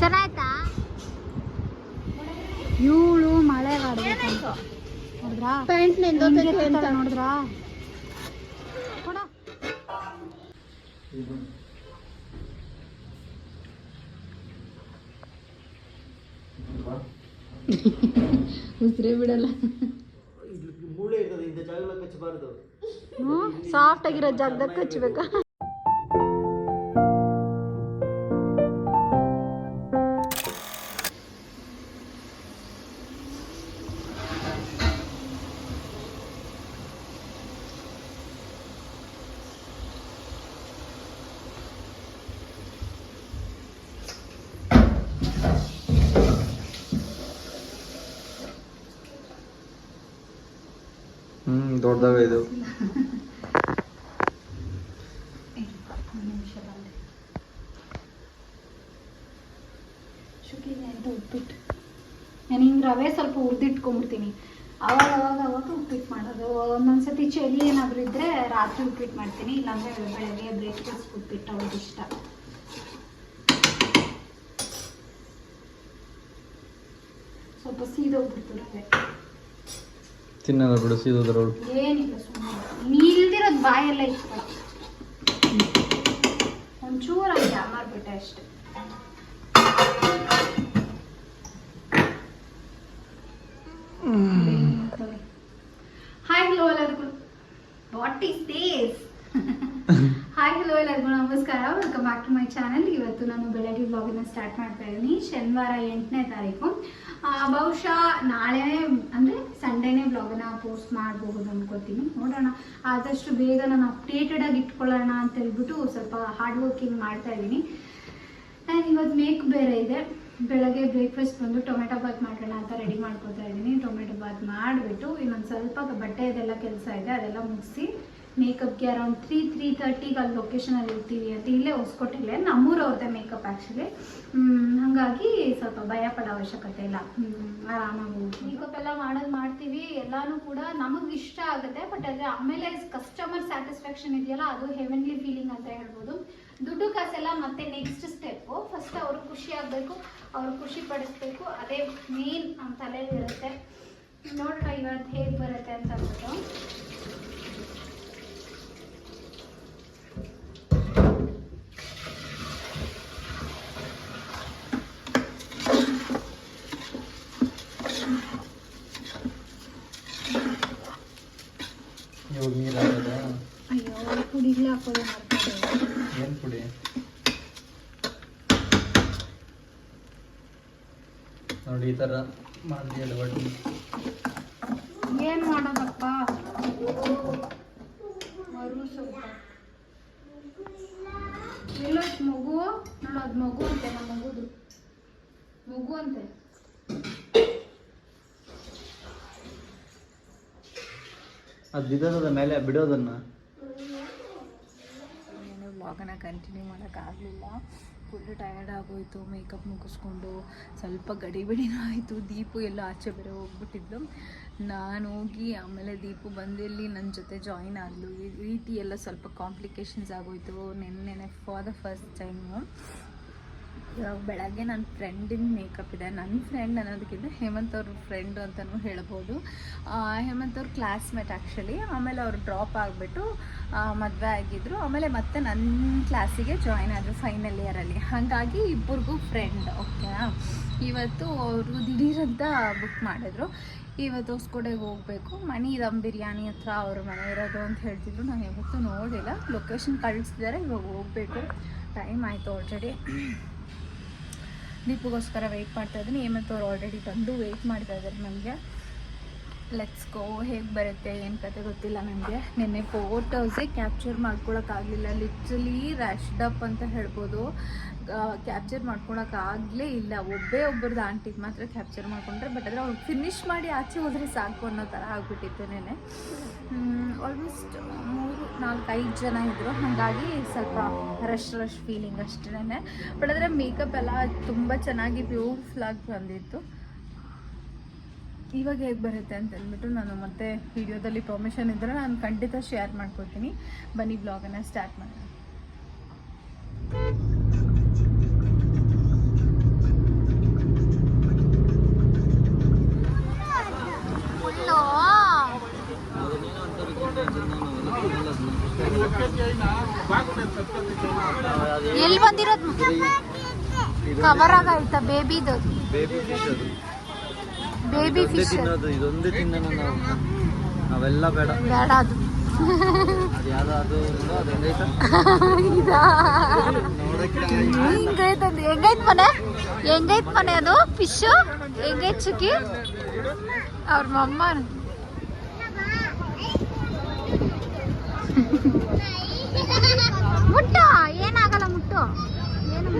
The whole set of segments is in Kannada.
ಚೆನ್ನಾಯ್ತಾ? ಇವಳು ಮಳೆ ನೋಡಿದ್ರಾ? ಪ್ಯಾಂಟ್ ನೋಡಿದ್ರಾ? ಕೊಡ. ಉಸಿರೇ ಬಿಡಲ್ಲ. ಸಾಫ್ಟ್ ಆಗಿರೋ ಜಾಗದಾಗ ಕಚ್ಚಬೇಕಾ? ಹ್ಮ್ ದೊಡ್ಡದಾಗ ಇದು. ಉಪ್ಪಿಟ್ಟು ರವೆ ಸ್ವಲ್ಪ ಹುರಿದಿಟ್ಕೊಂಡ್ಬಿಡ್ತೀನಿ ಅವಾಗ ಅವಾಗ ಅವಾಗ ಉಪ್ಪಿಟ್ಟು ಮಾಡೋದು. ಒಂದೊಂದ್ಸತಿ ಚಳಿ ಏನಾದರೂ ಇದ್ರೆ ರಾತ್ರಿ ಉಪ್ಪಿಟ್ಟು ಮಾಡ್ತೀನಿ. ಇಲ್ಲಾಂದ್ರೆ ಬೆಳಗ್ಗೆ ಬ್ರೇಕ್ಫಾಸ್ಟ್ ಉಪ್ಪಿಟ್ಟು ಅವ್ರಿಗೆ ಇಷ್ಟ. ಸ್ವಲ್ಪ ಸೀದೋಗ್ಬಿಡ್ತು ರವೆ. ತಿನ್ನಲ್ಲ ಬಿಡು ಸೀದೋದ್ರವಳು ಏನಿಲ್ಲ ಸುಮ್ಮನೆ ನಿಲ್ದಿರೋದು ಬಾಯೆಲ್ಲ ಇತ್ತು ಒಂಚೂರು ಹಂಗೆ ಅಮರ್ಬಿಟ್ಟೆ ಅಷ್ಟೆ. ಬ್ಯಾಕ್ ಟು ಮೈ ಚಾನಲ್ ಇವತ್ತು ನಾನು ಬೆಳಗ್ಗೆ ಬ್ಲಾಗಿನ ಸ್ಟಾರ್ಟ್ ಮಾಡ್ತಾ ಇದ್ದೀನಿ. ಶನಿವಾರ ಎಂಟನೇ ತಾರೀಕು. ಬಹುಶಃ ನಾಳೆ ಅಂದರೆ ಸಂಡೇನೇ ಬ್ಲಾಗನ್ನ ಪೋಸ್ಟ್ ಮಾಡಬಹುದು ಅನ್ಕೋತೀನಿ. ನೋಡೋಣ. ಆದಷ್ಟು ಬೇಗ ನಾನು ಅಪ್ಡೇಟೆಡ್ ಆಗಿ ಇಟ್ಕೊಳ್ಳೋಣ ಅಂತ ಹೇಳ್ಬಿಟ್ಟು ಸ್ವಲ್ಪ ಹಾರ್ಡ್ ವರ್ಕಿಂಗ್ ಮಾಡ್ತಾ ಇದ್ದೀನಿ. ಆ್ಯಂಡ್ ಇವತ್ತು ಮೇಕ್ ಬೇರೆ ಇದೆ. ಬೆಳಗ್ಗೆ ಬ್ರೇಕ್ಫಾಸ್ಟ್ ಬಂದು ಟೊಮೆಟೊ ಬಾತ್ ಮಾಡೋಣ ಅಂತ ರೆಡಿ ಮಾಡ್ಕೊತಾ ಇದ್ದೀನಿ. ಟೊಮೆಟೊ ಬಾತ್ ಮಾಡಿಬಿಟ್ಟು ಇನ್ನೊಂದು ಸ್ವಲ್ಪ ಬಟ್ಟೆದೆಲ್ಲ ಕೆಲಸ ಇದೆ, ಅದೆಲ್ಲ ಮುಗಿಸಿ ಮೇಕಪ್ಗೆ ಅರೌಂಡ್ ತ್ರೀ ತ್ರೀ ತರ್ಟಿಗೆ ಅಲ್ಲಿ ಲೊಕೇಶನಲ್ಲಿ ಇರ್ತೀವಿ ಅಂತ ಇಲ್ಲೇ ಹೊಸ್ಕೊಟ್ಟಿಲ್ಲ ನಮ್ಮೂರವ್ರದ್ದೇ ಮೇಕಪ್ ಆ್ಯಕ್ಚುಲಿ ಹಾಗಾಗಿ ಸ್ವಲ್ಪ ಭಯ ಪಡೋ ಅವಶ್ಯಕತೆ ಇಲ್ಲ. ಆರಾಮಾಗಿ ಮೇಕಪ್ ಎಲ್ಲ ಮಾಡೋದು ಮಾಡ್ತೀವಿ. ಎಲ್ಲಾನು ಕೂಡ ನಮಗೆ ಇಷ್ಟ ಆಗುತ್ತೆ ಬಟ್ ಆದರೆ ಆಮೇಲೆ ಕಸ್ಟಮರ್ ಸ್ಯಾಟಿಸ್ಫ್ಯಾಕ್ಷನ್ ಇದೆಯಲ್ಲ, ಅದು ಹೆವೆನ್ಲಿ ಫೀಲಿಂಗ್ ಅಂತ ಹೇಳ್ಬೋದು. ದುಡ್ಡು ಕಾಸೆಲ್ಲ ಮತ್ತೆ ನೆಕ್ಸ್ಟ್ ಸ್ಟೆಪ್ಪು ಫಸ್ಟ್ ಅವರು ಖುಷಿ ಆಗಬೇಕು, ಅವ್ರು ಖುಷಿ ಪಡಿಸ್ಬೇಕು. ಅದೇ ಮೇನ್ ನಮ್ಮ ತಲೆಯಲ್ಲಿರುತ್ತೆ ನೋಡೋಣ ಇವತ್ತು ಹೇಗೆ ಬರುತ್ತೆ ಅಂತ ಅಂದ್ಬಿಟ್ಟು ಪುಡಿ. ನೋಡಿ ಈ ಥರ ಮಾಡಿ ಎಡವಟ್ಟು ಏನು ಮಾಡೋದಪ್ಪ? ಎಲ್ಲೋಯ್ತು ಮಗು ನೋಡು ಅದು ಮಗು ಅಂತೆ ನಮ್ಮ ಮಗುದು. ಮಗು ಅಂತೆ. ಅದು ಬಿದ್ದದ ಮೇಲೆ ಬಿಡೋದನ್ನ. ಏನು ನಾನು ಕಂಟಿನ್ಯೂ ಮಾಡೋಕ್ಕಾಗಲಿಲ್ಲ. ಫುಲ್ ಟಯರ್ಡ್ ಆಗೋಯ್ತು ಮೇಕಪ್ ಮುಗಿಸ್ಕೊಂಡು ಸ್ವಲ್ಪ ಗಡಿಬಿಡಿನೂ ಆಯಿತು. ದೀಪು ಎಲ್ಲ ಆಚೆ ಬೇರೆ ಹೋಗ್ಬಿಟ್ಟಿದ್ಲು. ನಾನು ಹೋಗಿ ಆಮೇಲೆ ದೀಪು ಬಂದಿಲ್ಲಿ ನನ್ನ ಜೊತೆ ಜಾಯಿನ್ ಆಗಲು. ಈ ರೀತಿ ಎಲ್ಲ ಸ್ವಲ್ಪ ಕಾಂಪ್ಲಿಕೇಶನ್ಸ್ ಆಗೋಯ್ತು. ನೆನ್ನೆನೆ ಫಾರ್ ದ ಫಸ್ಟ್ ಟೈಮು ಇವಾಗ ಬೆಳಗ್ಗೆ ನನ್ನ ಫ್ರೆಂಡಿನ ಮೇಕಪ್ ಇದೆ. ನನ್ನ ಫ್ರೆಂಡ್ ಅನ್ನೋದಕ್ಕಿಂತ ಹೇಮಂತ್ ಅವ್ರ ಫ್ರೆಂಡ್ ಅಂತಲೂ ಹೇಳ್ಬೋದು. ಹೇಮಂತ್ ಅವ್ರ ಕ್ಲಾಸ್ಮೇಟ್ ಆ್ಯಕ್ಚುಲಿ ಆಮೇಲೆ ಅವ್ರು ಡ್ರಾಪ್ ಆಗಿಬಿಟ್ಟು ಮದುವೆ ಆಗಿದ್ದರು ಆಮೇಲೆ ಮತ್ತೆ ನನ್ನ ಕ್ಲಾಸಿಗೆ ಜಾಯ್ನ್ ಆದರು ಫೈನಲ್ ಇಯರಲ್ಲಿ ಹಾಗಾಗಿ ಇಬ್ಬರಿಗೂ ಫ್ರೆಂಡ್ ಓಕೆನಾ ಇವತ್ತು ಅವರು ದಿಢೀರಂತ ಬುಕ್ ಮಾಡಿದ್ರು. ಇವತ್ತು ಹೊಸಕೋಟೆಗೆ ಹೋಗಬೇಕು. ಮಣಿ ದಮ್ ಬಿರಿಯಾನಿ ಹತ್ರ ಅವ್ರ ಮನೆ ಇರೋದು ಅಂತ ಹೇಳ್ತಿದ್ರು. ನಾನು ಯಾವತ್ತೂ ನೋಡಿಲ್ಲ. ಲೊಕೇಶನ್ ಕಳಿಸ್ತಿದ್ದಾರೆ ಇವಾಗ ಹೋಗಬೇಕು. ಟೈಮ್ ಆಯಿತು ಆಲ್ರೆಡಿ ದೀಪಗೋಸ್ಕರ ವೆಯ್ಟ್ ಮಾಡ್ತಾ ಇದ್ದೀನಿ. ಹೇಮಂತ್ ಅವ್ರು ಆಲ್ರೆಡಿ ಬಂದು ವೆಯ್ಟ್ ಮಾಡ್ತಾ ಇದ್ದಾರೆ ನನಗೆ ಲೆಟ್ಸ್ ಗೋ ಹೇಗೆ ಬರುತ್ತೆ, ಏನು ಕತೆ ಗೊತ್ತಿಲ್ಲ ನನಗೆ. ನಿನ್ನೆ ಫೋಟೋಸೇ ಕ್ಯಾಪ್ಚರ್ ಮಾಡ್ಕೊಳಕ್ಕಾಗಲಿಲ್ಲ. ಲಿಟ್ರಲಿ ರ್ಯಾಶ್ಡ್ ಅಪ್ ಅಂತ ಹೇಳ್ಬೋದು. ಕ್ಯಾಪ್ಚರ್ ಮಾಡ್ಕೊಳಕ್ಕಾಗಲೇ ಇಲ್ಲ. ಒಬ್ಬೇ ಒಬ್ಬರದ್ದು ಆಂಟಿಗೆ ಮಾತ್ರ ಕ್ಯಾಪ್ಚರ್ ಮಾಡ್ಕೊಂಡ್ರೆ ಬಟ್ ಆದರೆ ಅವ್ರು ಫಿನಿಶ್ ಮಾಡಿ ಆಚೆ ಹೋದರೆ ಸಾಕು ಅನ್ನೋ ಥರ ಆಗಿಬಿಟ್ಟಿತ್ತು ನೆನೆ ಆಲ್ಮೋಸ್ಟ್ ಮೂರು, ನಾಲ್ಕು, ಐದು ಜನ ಇದ್ದರು ಹಾಗಾಗಿ ಸ್ವಲ್ಪ ರಶ್ ರಶ್ ಫೀಲಿಂಗ್ ಅಷ್ಟೇ ಬಟ್ ಆದರೆ ಮೇಕಪ್ ಎಲ್ಲ ತುಂಬ ಚೆನ್ನಾಗಿ ಬ್ಯೂಟಿಫುಲ್ ಆಗಿ ಬಂದಿತ್ತು. ಇವಾಗ ಹೇಗೆ ಬರುತ್ತೆ ಅಂತ ಹೇಳ್ಬಿಟ್ಟು ನಾನು ಮತ್ತೆ ವಿಡಿಯೋದಲ್ಲಿ ಪರ್ಮಿಷನ್ ಇದ್ದರೆ ನಾನು ಖಂಡಿತ ಶೇರ್ ಮಾಡ್ಕೊತೀನಿ ಬನ್ನಿ ಬ್ಲಾಗನ್ನು ಸ್ಟಾರ್ಟ್ ಮಾಡೋಣ. ಎಲ್ಲಿ ಬಂದಿರೋದು? ಕವರ್ ಆಯ್ತಾ ಬೇಬಿದು ಬೇಬಿ ಫಿಶ್ ತಿನ್ನೋದು ಇದೊಂದೇ ತಿನ್ನೋಣ ನಾವು. ಅವೆಲ್ಲ ಬೇಡ. ಬೇಡ ಅದು. ಅದು ಯಾವ್ದು ಅದು ಅದು ಹೆಂಗೈತ? ಇದಾ. ಹಿಂಗೈತೆ. ಅದು ಹೆಂಗೈತ್ ಮನೆ? ಹೆಂಗೈತೆ ಮನೆ ಅದು? ಫಿಶ್ ಹೆಂಗೈತ್ ಚುಕ್ಕಿ? ಅವ್ರ ಮಮ್ಮ ಮುಟ್ಟು ಏನಾಗಲ್ಲ ಮುಟ್ಟು. ಏನು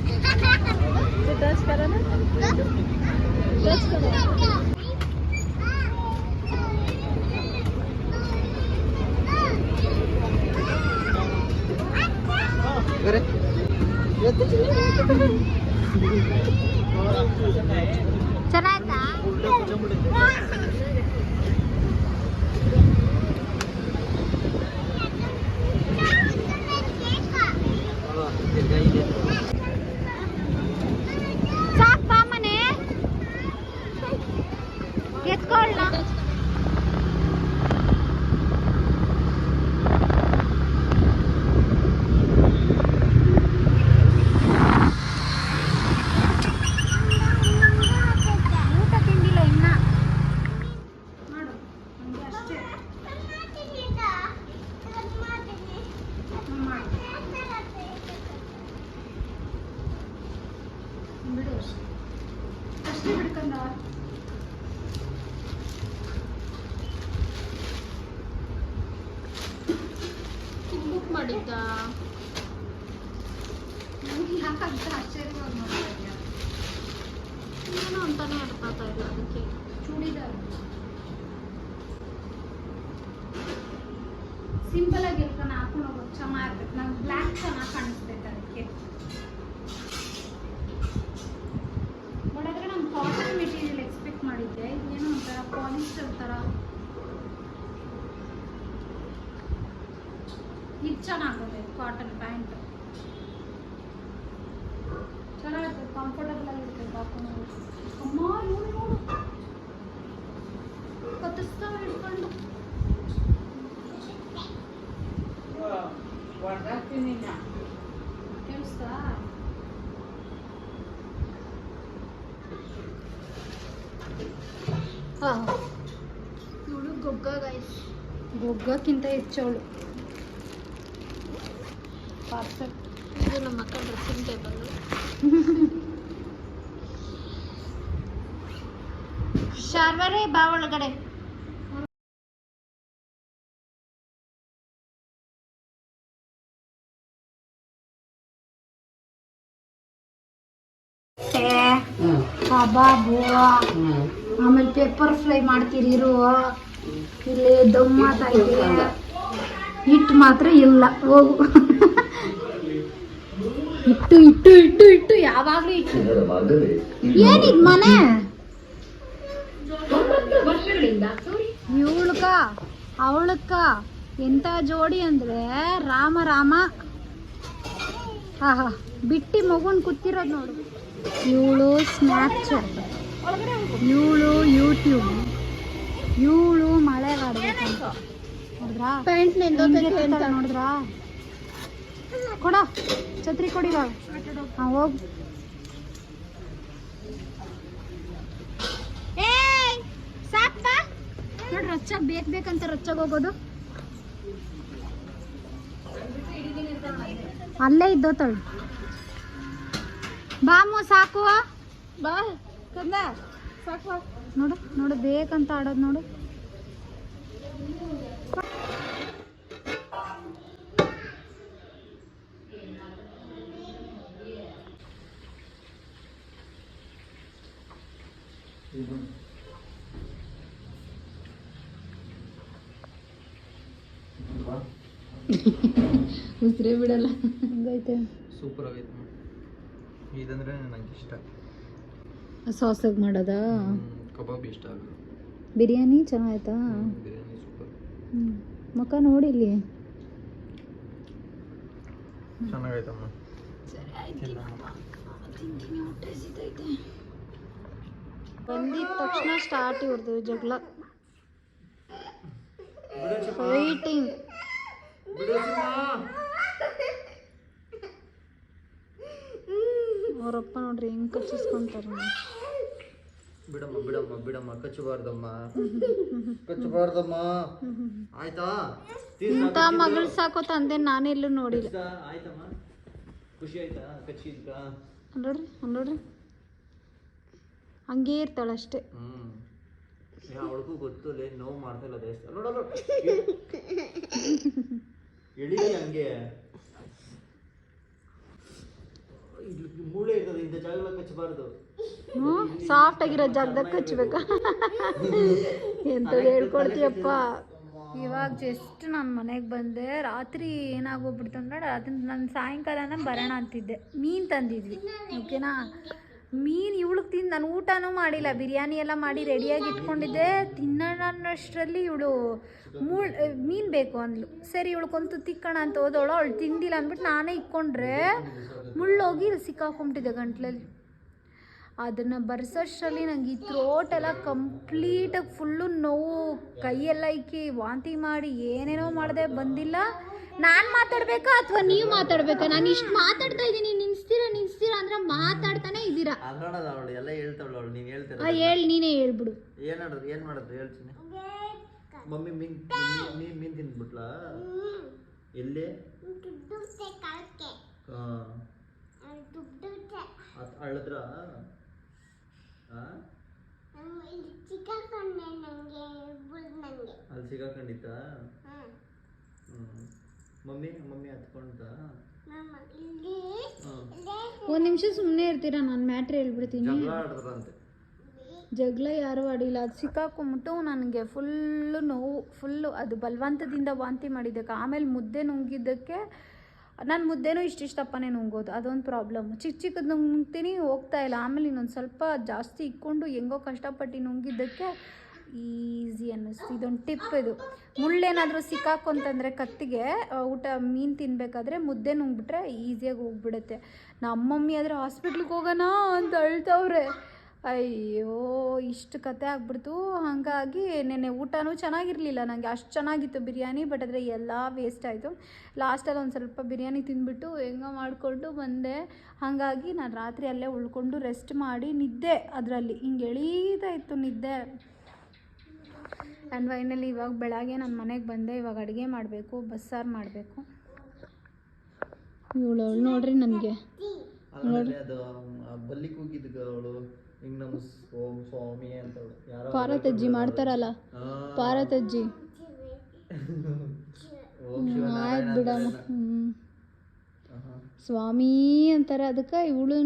ಮಾಡಿದ್ರು ಬೇರೆ ಚೆನ್ನಾಯ್ತಾ ಉಲ್ಟಾ ಕುಚ್ಕೊಂಡ್ಬಿಟ್ಟಿದೆ. ಹಾ, ತಿರ್ಗಾ ಇದೆ. ಸಾಕ್ ಬಾ ಮನೆ ಎತ್ಕೊಳ್ಳ ಊಟ ತಿಂದಿಲ್ಲ ಇನ್ನ ಮಾಡು ಹಂಗೆ ಅಷ್ಟೇ ಹ್ಮ್, ಮಾಡು ಬಿಡು ಅಷ್ಟೇ ಅಷ್ಟೇ ಬಿಡ್ಕಂದ ಬುಕ್ ಮಾಡಿದ್ದ ಯಾಕಂತ ಆಶ್ಚರ್ಯವಾಗಿ ನೋಡ್ತಾ ಏನೋ ಅಂತಾನೆ ಅರ್ಥ ಅದಕ್ಕೆ ಚೂಡಿದಾರ್ ಸಿಂಪಲ್ ಆಗಿ ಇರ್ತಾನೆ ಹಾಕೊಂಡು ಹೋಗೋದು ಚೆನ್ನಾಗಿರ್ತೈತೆ ನಂಗೆ ಬ್ಲ್ಯಾಕ್ ಚೆನ್ನಾಗಿ ಕಾಣಿಸ್ತೈತೆ ಅದಕ್ಕೆ ಬಟ್ ನಾನು ಕಾಟನ್ ಮಾಡಿದ್ದೆ. ಏನೋ ಒಂಥರ ಪಾಲಿಸ್ಟರ್ ಥರ ಇದು ಚೆನ್ನಾಗುತ್ತೆ ಕಾಟನ್ ಪ್ಯಾಂಟ್ ಚೆನ್ನಾಗಿರ್ತದೆ ಕಂಫರ್ಟಬಲ್ ಆಗಿರುತ್ತೆ ಹಾಕೊಂಡು ಅಮ್ಮ ನೋಡು ನೋಡು ಕತ್ತರಿಸ್ತಾವ ಹಿಡ್ಕೊಂಡು ಕೇಳಿಸ್ತಾ ಇವಳು ಗೊಗ್ಗ ಗೈಸ್ ಗೊಗ್ಗಕ್ಕಿಂತ ಹೆಚ್ಚವಳು ಪರ್ಫೆಕ್ಟ್ ಇದು ನಮ್ಮ ಅಕ್ಕ ಡ್ರೆಸ್ಸಿಂಗ್ ಟೇಬಲ್ ಶಾರ್ವರೇ ಬಾ ಒಳಗಡೆ. ಕಬಾಬು ಆಮೇಲೆ ಪೆಪ್ಪರ್ ಫ್ರೈ ಮಾಡ್ತೀರಿ ಇರುವ ಇಲ್ಲಿ ದಮ್ ಹಿಟ್ಟು ಮಾತ್ರ ಇಲ್ಲ. ಹೋಗು. ಇಟ್ಟು ಇಟ್ಟು ಇಟ್ಟು ಇಟ್ಟು ಯಾವಾಗ್ಲೂ ಇಟ್ಟು ಏನಿದ್ ಮನೆ? ಇವಳಕ ಅವಳಕ್ಕ ಎಂತ ಜೋಡಿ ಅಂದ್ರೆ ರಾಮ ರಾಮ. ಹಾ ಹಾ ಬಿಟ್ಟಿ ಮಗುನ್ ಕೂತಿರೋದು ನೋಡು. ಇವಳು ಸ್ನ್ಯಾಪ್ಚಾಟ್ ಇವಳು ಯೂಟ್ಯೂಬ್ ಇವಳು ಮಳೆ ನೋಡಿದ್ರಾ? ನೋಡಿದ್ರಾ? ಕೊಡ. ಛತ್ರಿ ಕೊಡಿ ಹಾಂ ಹೋಗ್. ನೋಡಿ ರಚ್ಚ. ಬೇಕ್ ಬೇಕಂತ ರಚ್ಚಾಗ ಹೋಗೋದು. ಅಲ್ಲೇ ಇದ್ದೋತಳು ಬಾಮು ಸಾಕು. ಬಾ. ನೋಡು ನೋಡು ಬೇಕಂತ ಆಡೋದು ನೋಡು. ಉಸಿರೇ ಬಿಡಲ್ಲ. ಹಂಗೈತೆ. ಸೂಪರ್ ಆಗೈತೆ. ಇದಂದ್ರೆ ನಂಗೆ ಇಷ್ಟ. ಸಾಸಾಗಿ ಮಾಡೋದಾ? ಕಬಾಬ್ ಇಷ್ಟ ಆಗುತ್ತೆ ಬಿರಿಯಾನಿ ಚೆನ್ನಾಯ್ತಾ ಬಿರಿಯಾನಿ ಸೂಪರ್. ಮುಖ ನೋಡಿ ಇಲ್ಲಿ ಬಂದಿದ ತಕ್ಷಣ ಸ್ಟಾರ್ಟ್ ಇವ್ರದ್ದು ಜಗಳ. ಬಿಡೋಚಿಮ್ಮ ಅವರಪ್ಪ ನೋಡ್ರಿ ಹೆಂಗ್ ಕಚ್ಚಿಸ್ಕೊಂತಾರೆ ಬಿಡಮ್ಮ ಬಿಡಮ್ಮ ಬಿಡಮ್ಮ ಕಚ್ಚಬಾರ್ದಮ್ಮ. ಕಚ್ಚಬಾರ್ದಮ್ಮ. ಆಯ್ತಾ? ಇಂಥ ಮಗಳು ಸಾಕೋ ತಂದೆ ನಾನೇ ನೋಡಿಲ್ಲ. ನೋಡಿ ಆಯ್ತಮ್ಮ. ಖುಷಿ ಆಯ್ತಾ? ಕಚ್ಚಿದ್ಕ ನೋಡ್ರಿ ನೋಡ್ರಿ. ಹಂಗೇ ಇರ್ತಾಳ ಅಷ್ಟೇ. ಅವಳಿಗೂ ಗೊತ್ತು ಲೇ ನೋವು ಮಾಡ್ತಾ ಇಲ್ಲ ದೇಶ ನೋಡಲ್ಲ ಎಳಿ ಹಂಗೆ ಇಲ್ಲಿ ಮೂಳೆ ಇರ್ತದೆ ಇಂಥ ಜಾಗದಲ್ಲಿ ಕಚ್ಚಬಾರ್ದು. ಹ್ಞೂ ಸಾಫ್ಟ್ ಆಗಿರೋ ಜಾಗದಾಗ ಕಚ್ಬೇಕ. ಎಂಥದ್ದು ಹೇಳ್ಕೊಡ್ತೀಯಪ್ಪ. ಇವಾಗ ಜಸ್ಟ್ ನಾನು ಮನೆಗೆ ಬಂದೆ ರಾತ್ರಿ ಏನಾಗೋಗ್ಬಿಡ್ತು ಅಂದ್ರೆ ರಾತ್ರಿ ನಾನು ಸಾಯಂಕಾಲನ ಬರೋಣ ಅಂತಿದ್ದೆ. ಮೀನು ತಂದಿದ್ವಿ ಓಕೆನಾ? ಮೀನು ಇವಳಿಗೆ ತಿಂದು ನಾನು ಊಟನೂ ಮಾಡಿಲ್ಲ ಬಿರಿಯಾನಿ ಎಲ್ಲ ಮಾಡಿ ರೆಡಿಯಾಗಿ ಇಟ್ಕೊಂಡಿದ್ದೆ. ತಿನ್ನೋಣ ಅನ್ನೋಷ್ಟರಲ್ಲಿ ಇವಳು ಮೂಳ್ ಮೀನು ಬೇಕು ಅಂದ್ಲು. ಸರಿ ಇವಳು ಕೊಂತು ತಿಕ್ಕೋಣ ಅಂತ ಹೋದವಳು ಅವಳು ತಿಂದಿಲ್ಲ ಅಂದ್ಬಿಟ್ಟು ನಾನೇ ಇಕ್ಕೊಂಡ್ರೆ ಮುಳ್ಳೋಗಿ ಇಲ್ಲಿ ಸಿಕ್ಕಾಕೊಂಬಿಟ್ಟಿದೆ ಗಂಟ್ಲಲ್ಲಿ. ಅದನ್ನು ಬರ್ಸೋಷ್ಟರಲ್ಲಿ ನಂಗೆ ಈ ಥ್ರೋಟ್ ಎಲ್ಲ ಕಂಪ್ಲೀಟಾಗಿ ಫುಲ್ಲು ನೋವು ಕೈಯೆಲ್ಲ ಇಕ್ಕಿ ವಾಂತಿ ಮಾಡಿ ಏನೇನೋ ಮಾಡಿದೆ ಬಂದಿಲ್ಲ. ನಾನು ಮಾತಾಡ್ಬೇಕಾ ಅಥವಾ ನೀವು ಮಾತಾಡ್ಬೇಕಾ? ನಾನು ಇಷ್ಟು ಮಾತಾಡ್ತಾ ಇದ್ದೀನಿ ನಿನ್ಸ್ತೀರಾ ನಿನ್ಸ್ತೀರಾ ಅಂದ್ರೆ ಮಾತಾಡ್ತಾನೆ ಇದ್ದೀರಾ. ಹೇಳಿ ನೀನೇ ಹೇಳ್ಬಿಡು. ಏನ್ ಆಡೋದು ಏನ್ ಮಾಡೋದು ಹೇಳ್ತೀನಿ. ಮಮ್ಮಿ ಮೀನ್ ಮೀನ್ ಮೀನ್ ತಿಂದ್ಬಿಟ್ಲಾ ಎಲ್ಲಿ? ಹಾ. ಅದ್ ಅಳದ್ರ? ಅಲ್ಲಿ ಸಿಗಾಕೊಂಡಿತ್ತ ಮಮ್ಮಿ ಮಮ್ಮಿ ಹತ್ಕೊಂಡ ಒಂದು ನಿಮಿಷ ಸುಮ್ಮನೆ ಇರ್ತೀರಾ? ನಾನು ಮ್ಯಾಟ್ರ್ ಹೇಳ್ಬಿಡ್ತೀನಿ. ಜಗಳ ಯಾರು ಜಗಳ ಯಾರೂ ಆಡಿಲ್ಲ. ಅದು ಸಿಕ್ಕಾಕೊಂಬಿಟ್ಟು ನನಗೆ ಫುಲ್ಲು ನೋವು ಫುಲ್ಲು ಅದು ಬಲವಂತದಿಂದ ವಾಂತಿ ಮಾಡಿದ್ದಕ್ಕೆ ಆಮೇಲೆ ಮುದ್ದೆ ನುಂಗಿದ್ದಕ್ಕೆ ನಾನು ಮುದ್ದೆನೂ ಇಷ್ಟಿಷ್ಟಪ್ಪನೇ ನುಂಗೋದು, ಅದೊಂದು ಪ್ರಾಬ್ಲಮ್ ಚಿಕ್ಕ ಚಿಕ್ಕದು ನುಂಗ್ತೀನಿ, ಹೋಗ್ತಾ ಇಲ್ಲ. ಆಮೇಲೆ ಇನ್ನೊಂದು ಸ್ವಲ್ಪ ಜಾಸ್ತಿ ಇಕ್ಕೊಂಡು ಹೆಂಗೋ ಕಷ್ಟಪಟ್ಟು ನುಂಗಿದ್ದಕ್ಕೆ ಈಸಿ ಅನ್ನಿಸ್ತು. ಇದೊಂದು ಟಿಪ್ ಇದು. ಮುಳ್ಳೇನಾದರೂ ಸಿಕ್ಕಾಕೊಂತಂದರೆ ಕತ್ತಿಗೆ ಊಟ, ಮೀನು ತಿನ್ನಬೇಕಾದ್ರೆ ಮುದ್ದೆ ನುಂಗ್ಬಿಟ್ರೆ ಈಸಿಯಾಗಿ ಹೋಗ್ಬಿಡುತ್ತೆ. ನಮ್ಮ ಮಮ್ಮಿ ಆದರೆ ಹಾಸ್ಪಿಟ್ಲಿಗೆ ಹೋಗೋಣ ಅಂತ ಅಳ್ತವ್ರೆ ಅಯ್ಯೋ, ಇಷ್ಟು ಕತೆ ಆಗ್ಬಿಡ್ತು. ಹಾಗಾಗಿ ನೆನ್ನೆ ಊಟನೂ ಚೆನ್ನಾಗಿರಲಿಲ್ಲ. ನನಗೆ ಅಷ್ಟು ಚೆನ್ನಾಗಿತ್ತು ಬಿರಿಯಾನಿ, ಬಟ್ ಆದರೆ ಎಲ್ಲ ವೇಸ್ಟ್ ಆಯಿತು. ಲಾಸ್ಟಲ್ಲಿ ಒಂದು ಸ್ವಲ್ಪ ಬಿರಿಯಾನಿ ತಿಂದ್ಬಿಟ್ಟು ಹೆಂಗೋ ಮಾಡಿಕೊಂಡು ಬಂದೆ. ಹಾಗಾಗಿ ನಾನು ರಾತ್ರಿ ಅಲ್ಲೇ ಉಳ್ಕೊಂಡು ರೆಸ್ಟ್ ಮಾಡಿ ನಿದ್ದೆ ಅದರಲ್ಲಿ. ಹಿಂಗೆ ಎಳೀತಾ ಇತ್ತು ನಿದ್ದೆ. ಆ್ಯಂಡ್ ಫೈನಲಿ ಇವಾಗ ಬೆಳಗ್ಗೆ ನಾನು ಮನೆಗೆ ಬಂದೆ. ಇವಾಗ ಅಡುಗೆ ಮಾಡಬೇಕು, ಬಸ್ಸಾರು ಮಾಡಬೇಕು. ಇವಳು ನೋಡ್ರಿ ನನಗೆ. ನೋಡ್ರಿ ಅದು ಹಿಂಗ್ ನಮ್ ಓಂ ಸ್ವಾಮಿ ಅಂತ ಯಾರೋ ಪಾರತಜ್ಜಿ ಮಾಡ್ತಾರಲ್ಲ? ಪಾರತಜ್ಜಿ ಆಯ್ತು ಬಿಡಮ್ಮ. ಹ್ಞೂ. ಸ್ವಾಮಿ ಅಂತಾರೆ ಅದಕ್ಕೆ ಇವಳು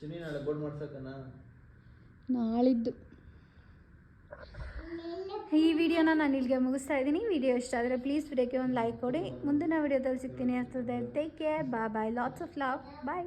ಚಿನ್ನಿ ನಾಳೆ ಬೋರ್ಡ್ ಮಾಡ್ಸಕ್ಕನ? ನಾಳಿದ್ದು. ಈ ವಿಡಿಯೋನ ನಾನು ಇಲ್ಲಿಗೆ ಮುಗಿಸ್ತಾ ಇದ್ದೀನಿ. ವಿಡಿಯೋ ಇಷ್ಟ ಆದರೆ ಪ್ಲೀಸ್ ವಿಡಿಯೋಕ್ಕೆ ಒಂದು ಲೈಕ್ ಕೊಡಿ. ಮುಂದಿನ ವಿಡಿಯೋದಲ್ಲಿ ಸಿಗ್ತೀನಿ. ಅಷ್ಟೇ ಟೇಕ್ ಕೇರ್ ಬಾ bye lots of love bye